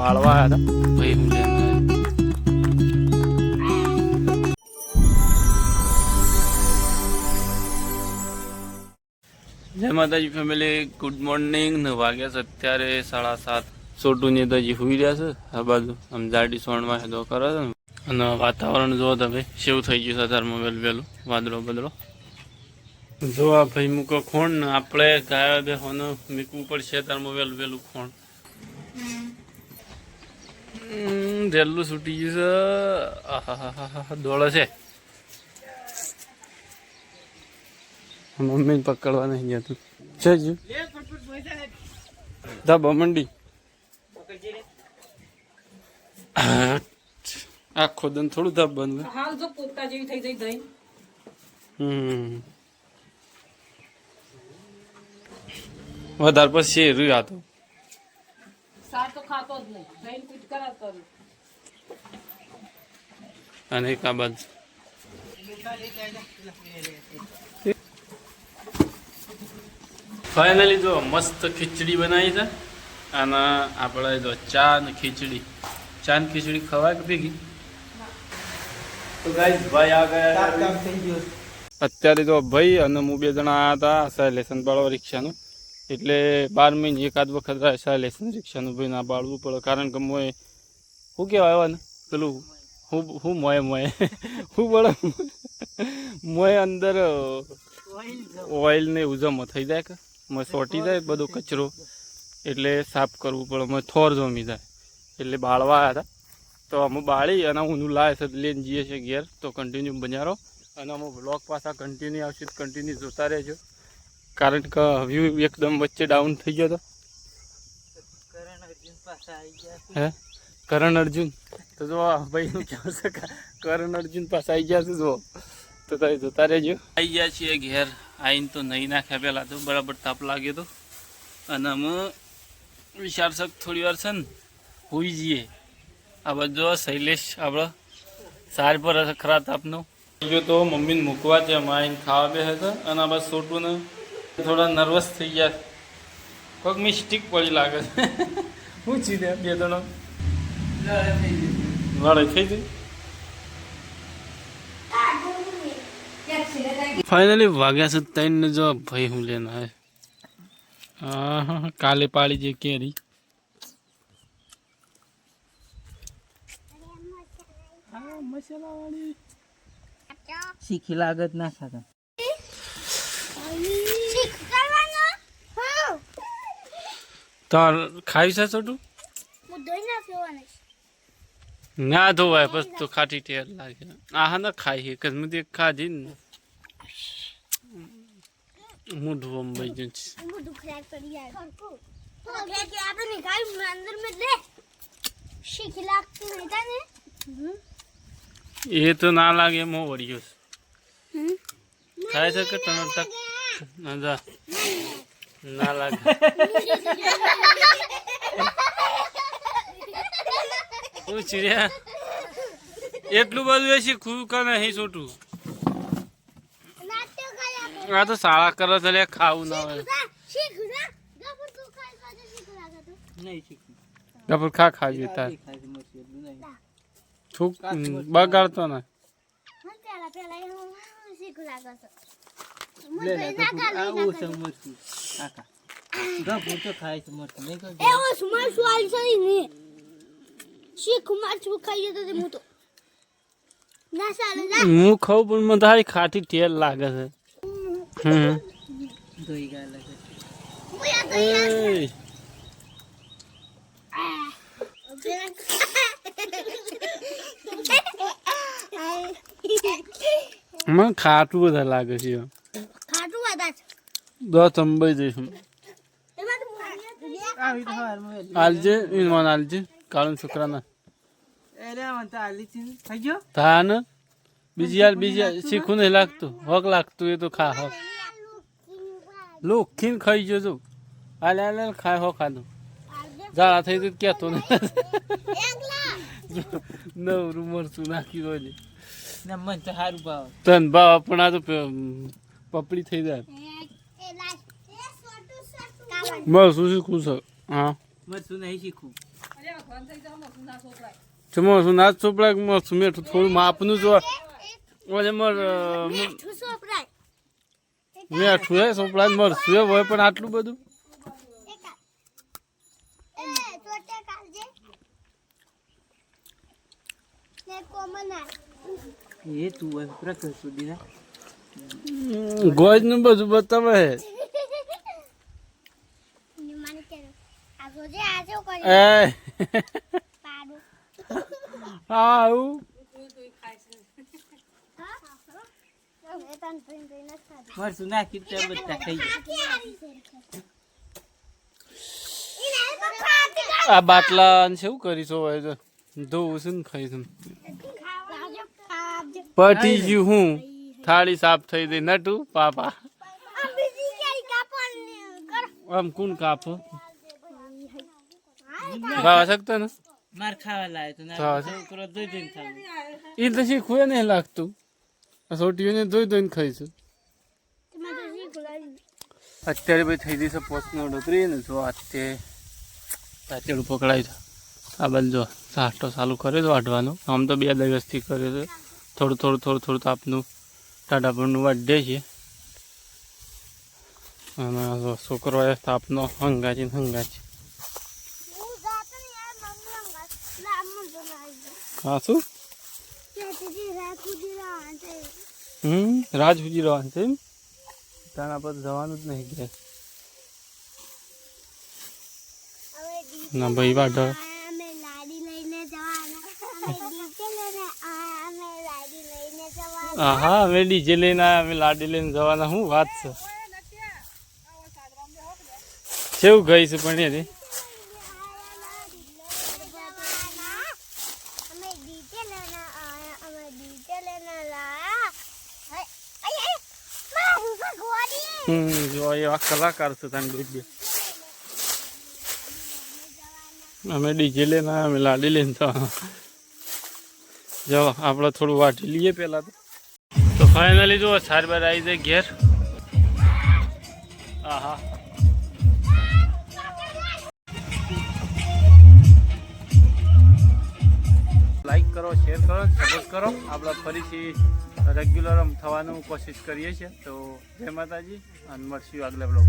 બાળવા આવ્યા ભાઈ જય માતાજી ફેમિલી ગુડ મોર્નિંગ ને વાગ્યા છે અત્યારે સાડા સાત. સોટું ને હજી હુઈ રહ્યા છે. આ બાજુ આમ જાડી સોણમાં હેદો કરે છે અને વાતાવરણ જો તમે, શેવ થઈ ગયું છે અત્યારમાં વહેલું વહેલું વાદળો બદલો જો આ ભાઈ મૂકો ખોણ ને આપણે ગાયો બે હોનો મૂકવું પડશે અત્યારમાં વહેલું વહેલું ખોણ. હમ, રેલું છૂટી ગયું છે દોડે છે. મમ્મી પકડવા નહીં ગયા તું. છે જ ધા મંડી આખો દન થોડું ધાબ બંધ હાલ જો પોતા જેવી થઈ જઈ દઈ હમ. વધારે પછી રહ્યું આ તો. સાર તો ખાતો જ નહીં. કુછ કરા કરું. અને એક આ બાજુ. ફાઇનલી જો મસ્ત ખીચડી બનાવી છે. અને આપણે જો ચા ને ખીચડી. ચા ને ખીચડી ખવાય કે ભેગી? તો ગાઈસ ભાઈ આ ગયા અત્યારે તો ભાઈ અને હું બે જણા આવ્યા હતા આશા લેસન બાળવા રિક્ષાનું. એટલે બાર મહિને એકાદ વખત આશા લેસન રિક્ષાનું ભાઈ ના બાળવું પડે. કારણ કે મોએ શું કહેવાય ને પેલું હું હું મોય મોય હું બળ મોય અંદર ઓઇલ ને એવું જમો થઈ જાય કે? મેં સોટી જાય બધો કચરો. એટલે સાફ કરવું પડે. અમે થોર જમી જાય. એટલે બાળવા આવ્યા હતા તો અમે બાળી અને હું લાવે છે લઈને જઈએ છીએ ઘેર. તો કન્ટિન્યુ બન્યા અને અમે બ્લોક પાછા કન્ટિન્યુ આવશે કન્ટિન્યુ જોતા રહેજો. કારણ કે વ્યૂ એકદમ વચ્ચે ડાઉન થઈ ગયો હતો હે? કરણ અર્જુન. તો જો ભાઈ ભાઈનું કેવું છે કરણ અર્જુન પાસે આવી ગયા છે જો. તો તમે જોતા રહેજો. આવી ગયા છીએ ઘેર. આવીને તો નહીં નાખ્યા પહેલાં તો બરાબર તાપ લાગ્યો તો. અને અમે વિચાર શક થોડી વાર છે ને, હોઈ જઈએ. આ બધો શૈલેષ આપણો સાર પર હશે ખરા તાપનો. જો તો મમ્મીને મૂકવા છે, અમે આવીને ખાવા બે હતા અને આ બસ છોટું ને થોડા નર્વસ થઈ ગયા કોઈક મિસ્ટેક પડી લાગે છે. પૂછી દે બે ત્રણ લડાઈ થઈ ગઈ? ફાઇનલી વાગ્યા છે ત્રણ જો ભાઈ હું લેના હે હા કાલે પાડી જે કેરી. મસાલા વાળી શીખી લાગત ના ખાતા. તાર ખાઈ છે છોટું? ના ધોવાય બસ તો ખાટી ટેર લાગે. આ હા ના ખાઈ કે મેં તે ખાધી ને. મોઢું અંબાઈ ગયું છે. એ તો ના લાગે, મો વળ્યો ખાય છે કે તને તક? ના ના લાગે. શું એટલું બધું એ શીખવું કે નહીં છોટું. આ તો શાળા કરો છે લે ખાવું ના હોય. નહીં ખા ખાવી તાર. બગાડતો ને. તો ખાય હું ખાઉં પણ મને તારી ખાટી તેલ લાગે છે હમ ધોઈ લાગે મને ખાટું બધા લાગે છે દસ અંબાઈ જઈશું. આલજે ઈનવાન આલજે કાળું છોકરાના અરે મને તો આલી છે ને. ખાઈ ગયો થા ને બીજી યાર બીજી શીખું નહીં લાગતું? હક લાગતું એ તો ખા હક. લોખીન ખાઈ જજો હાલે હાલે ખાય હો ખાધું ઝાડા થઈ તો કહેતો ને? નવરું મરચું નાખી દો ને. મન તો સારું ભાવ. તન ભાવ પણ આ તો પપડી થઈ જાય. શું શીખું છે. હા. મરચું નહીં શીખું અરે ચોમાસું નાચ ચોપડા ના મીઠું થોડું માપનું જો. સોપરાય મીઠું હે ચોપડા મરશું હે હોય પણ આટલું બધું. એ એ તું હોય સુધી ના ગોજનું બધું બતાવે હે. મને કે આ જોજે આ જો કરી એ હા આવું મરસું નાખી ત્યાં બધા ખાઈ આ બાટલા શું કરીશું હવે તો? ધોવું છે ને ખાઈશું પટી ગયું હું. થાળી સાફ થઈ ગઈ. નટું પાપા. આમ કોણ કાપો? ખાવા શકતો ને માર ખાવા લાવે તો છોકરો દૂધ દઈને ખાવું. એ તો શીખવું નહીં લાગતું. આ છોટીઓને ધોઈ ધોઈને ખાઈશું તો અત્યારે ભાઈ થઈ જશે પોસ્ટનો ડોકરી ને જો અત્યારે પાછળ પકડાય છે. આ બાજુ જો સાટો ચાલુ કર્યો છે વાઢવાનો. આમ તો બે દિવસથી કર્યો છે. થોડું થોડું થોડું થોડું તાપનું ટાટાપણનું વાઢે છે અને છોકરો એ તાપનો હંગાચી ને હંગાચી હું જાતો ને યાર મમ્મી અંગા ના મમ્મી તો લાવી હા શું? હમ રાજ સુધી રહેવાનું છે એમ? તાના પર જવાનું જ નહીં કે. ના ભાઈ વાઢો. અમે લાડી લઈને જવાના અમે ડીજે લઈને અમે લાડી લઈને જવાના. હા અમે ડીજે લઈને આવ્યા અમે લાડી લઈને જવાના શું વાત છે કેવું ગઈ છે પણ એ રે અમે ડીજે લઈને આયા અમે ડીજે લઈને લાયા હે અય મારું ભગવાડી એવા કલાકાર છે તને બે બે અમે ડીજે લઈને અમે લાડી લઈને તો જો, આપણે થોડું વાટી લઈએ પહેલાં તો. તો ફાઇનલી જુઓ સાર બાર આવી જાય ઘેર. હા હા લાઈક કરો શેર કરો સપોર્ટ કરો. આપણે ફરીથી રેગ્યુલર થવાનું કોશિશ કરીએ છીએ. તો જય માતાજી અને મળશું આગલા બ્લોગ